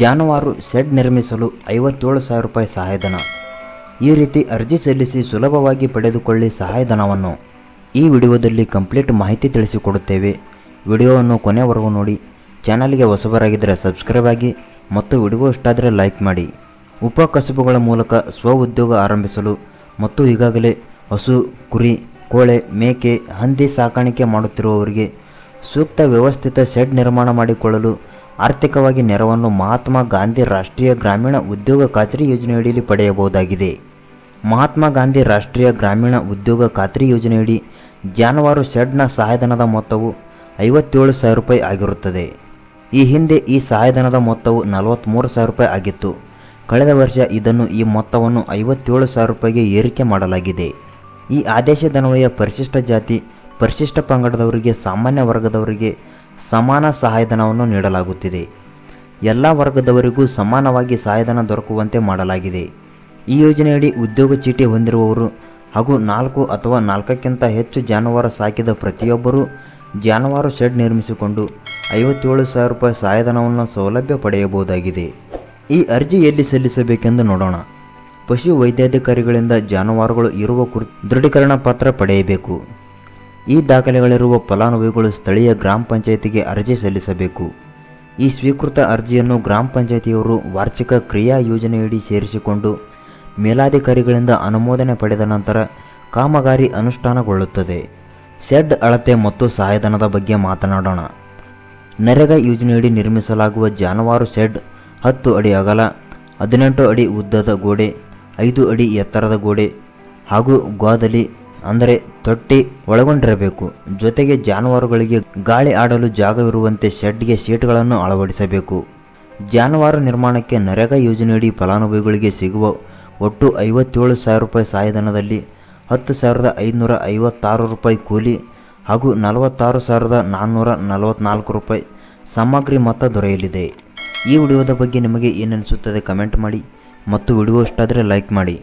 ಜಾನುವಾರು ಶೆಡ್ ನಿರ್ಮಿಸಲು ಐವತ್ತೇಳು ಸಾವಿರ ರೂಪಾಯಿ ಸಹಾಯಧನ. ಈ ರೀತಿ ಅರ್ಜಿ ಸಲ್ಲಿಸಿ ಸುಲಭವಾಗಿ ಪಡೆದುಕೊಳ್ಳಿ ಸಹಾಯಧನವನ್ನು. ಈ ವಿಡಿಯೋದಲ್ಲಿ ಕಂಪ್ಲೀಟ್ ಮಾಹಿತಿ ತಿಳಿಸಿಕೊಡುತ್ತೇವೆ. ವಿಡಿಯೋವನ್ನು ಕೊನೆವರೆಗೂ ನೋಡಿ. ಚಾನಲ್ಗೆ ಹೊಸಬರಾಗಿದ್ದರೆ ಸಬ್ಸ್ಕ್ರೈಬ್ ಆಗಿ ಮತ್ತು ವಿಡಿಯೋ ಇಷ್ಟಾದರೆ ಲೈಕ್ ಮಾಡಿ. ಉಪಕಸಬುಗಳ ಮೂಲಕ ಸ್ವ ಉದ್ಯೋಗ ಆರಂಭಿಸಲು ಮತ್ತು ಈಗಾಗಲೇ ಹಸು, ಕುರಿ, ಕೋಳೆ, ಮೇಕೆ, ಹಂದಿ ಸಾಕಾಣಿಕೆ ಮಾಡುತ್ತಿರುವವರಿಗೆ ಸೂಕ್ತ ವ್ಯವಸ್ಥಿತ ಶೆಡ್ ನಿರ್ಮಾಣ ಮಾಡಿಕೊಳ್ಳಲು ಆರ್ಥಿಕವಾಗಿ ನೆರವನ್ನು ಮಹಾತ್ಮ ಗಾಂಧಿ ರಾಷ್ಟ್ರೀಯ ಗ್ರಾಮೀಣ ಉದ್ಯೋಗ ಖಾತ್ರಿ ಯೋಜನೆಯಡಿಯಲ್ಲಿ ಪಡೆಯಬಹುದಾಗಿದೆ. ಮಹಾತ್ಮ ಗಾಂಧಿ ರಾಷ್ಟ್ರೀಯ ಗ್ರಾಮೀಣ ಉದ್ಯೋಗ ಖಾತ್ರಿ ಯೋಜನೆಯಡಿ ಜಾನುವಾರು ಶೆಡ್ನ ಸಹಾಯಧನದ ಮೊತ್ತವು ಐವತ್ತೇಳು ಸಾವಿರ ರೂಪಾಯಿ ಆಗಿರುತ್ತದೆ. ಈ ಹಿಂದೆ ಈ ಸಹಾಯಧನದ ಮೊತ್ತವು ನಲವತ್ತ್ಮೂರು ಸಾವಿರ ರೂಪಾಯಿ ಆಗಿತ್ತು. ಕಳೆದ ವರ್ಷ ಇದನ್ನು ಈ ಮೊತ್ತವನ್ನು ಐವತ್ತೇಳು ಸಾವಿರ ರೂಪಾಯಿಗೆ ಏರಿಕೆ ಮಾಡಲಾಗಿದೆ. ಈ ಆದೇಶದನ್ವಯ ಪರಿಶಿಷ್ಟ ಜಾತಿ, ಪರಿಶಿಷ್ಟ ಪಂಗಡದವರಿಗೆ, ಸಾಮಾನ್ಯ ವರ್ಗದವರಿಗೆ ಸಮಾನ ಸಹಾಯಧನವನ್ನು ನೀಡಲಾಗುತ್ತಿದೆ. ಎಲ್ಲ ವರ್ಗದವರಿಗೂ ಸಮಾನವಾಗಿ ಸಹಾಯಧನ ದೊರಕುವಂತೆ ಮಾಡಲಾಗಿದೆ. ಈ ಯೋಜನೆಯಡಿ ಉದ್ಯೋಗ ಚೀಟಿ ಹೊಂದಿರುವವರು ಹಾಗೂ ನಾಲ್ಕು ಅಥವಾ ನಾಲ್ಕಕ್ಕಿಂತ ಹೆಚ್ಚು ಜಾನುವಾರು ಸಾಕಿದ ಪ್ರತಿಯೊಬ್ಬರೂ ಜಾನುವಾರು ಶೆಡ್ ನಿರ್ಮಿಸಿಕೊಂಡು ಐವತ್ತೇಳು ಸಾವಿರ ರೂಪಾಯಿ ಸಹಾಯಧನವನ್ನು ಸೌಲಭ್ಯ ಪಡೆಯಬಹುದಾಗಿದೆ. ಈ ಅರ್ಜಿ ಎಲ್ಲಿ ಸಲ್ಲಿಸಬೇಕೆಂದು ನೋಡೋಣ. ಪಶು ವೈದ್ಯಾಧಿಕಾರಿಗಳಿಂದ ಜಾನುವಾರುಗಳು ಇರುವ ಕುರಿತು ದೃಢೀಕರಣ ಪತ್ರ ಪಡೆಯಬೇಕು. ಈ ದಾಖಲೆಗಳಿರುವ ಫಲಾನುಭವಿಗಳು ಸ್ಥಳೀಯ ಗ್ರಾಮ ಪಂಚಾಯಿತಿಗೆ ಅರ್ಜಿ ಸಲ್ಲಿಸಬೇಕು. ಈ ಸ್ವೀಕೃತ ಅರ್ಜಿಯನ್ನು ಗ್ರಾಮ ಪಂಚಾಯಿತಿಯವರು ವಾರ್ಷಿಕ ಕ್ರಿಯಾ ಯೋಜನೆಯಡಿ ಸೇರಿಸಿಕೊಂಡು ಮೇಲಾಧಿಕಾರಿಗಳಿಂದ ಅನುಮೋದನೆ ಪಡೆದ ನಂತರ ಕಾಮಗಾರಿ ಅನುಷ್ಠಾನಗೊಳ್ಳುತ್ತದೆ. ಶೆಡ್ ಅಳತೆ ಮತ್ತು ಸಹಾಯಧನದ ಬಗ್ಗೆ ಮಾತನಾಡೋಣ. ನರೇಗಾ ಯೋಜನೆಯಡಿ ನಿರ್ಮಿಸಲಾಗುವ ಜಾನುವಾರು ಶೆಡ್ ಹತ್ತು ಅಡಿ ಅಗಲ, ಹದಿನೆಂಟು ಅಡಿ ಉದ್ದದ ಗೋಡೆ, ಐದು ಅಡಿ ಎತ್ತರದ ಗೋಡೆ ಹಾಗೂ ಗೋದಲಿ ಅಂದರೆ ತೊಟ್ಟಿ ಒಳಗೊಂಡಿರಬೇಕು. ಜೊತೆಗೆ ಜಾನುವಾರುಗಳಿಗೆ ಗಾಳಿ ಆಡಲು ಜಾಗವಿರುವಂತೆ ಶೆಡ್ಗೆ ಶೀಟ್ಗಳನ್ನು ಅಳವಡಿಸಬೇಕು. ಜಾನುವಾರು ನಿರ್ಮಾಣಕ್ಕೆ ನರೇಗಾ ಯೋಜನೆಯಡಿ ಫಲಾನುಭವಿಗಳಿಗೆ ಸಿಗುವ ಒಟ್ಟು ಐವತ್ತೇಳು ಸಾವಿರ ರೂಪಾಯಿ ಸಹಾಯಧನದಲ್ಲಿ ಹತ್ತು ಸಾವಿರದ ಐದುನೂರ ಐವತ್ತಾರು ರೂಪಾಯಿ ಕೂಲಿ ಹಾಗೂ ನಲವತ್ತಾರು ಸಾವಿರದ ನಾನ್ನೂರ ನಲವತ್ತ್ನಾಲ್ಕು ರೂಪಾಯಿ ಸಾಮಗ್ರಿ ಮೊತ್ತ ದೊರೆಯಲಿದೆ. ಈ ವಿಡಿಯೋದ ಬಗ್ಗೆ ನಿಮಗೆ ಏನನಿಸುತ್ತದೆ ಕಮೆಂಟ್ ಮಾಡಿ ಮತ್ತು ವಿಡಿಯೋ ಇಷ್ಟಾದರೆ ಲೈಕ್ ಮಾಡಿ.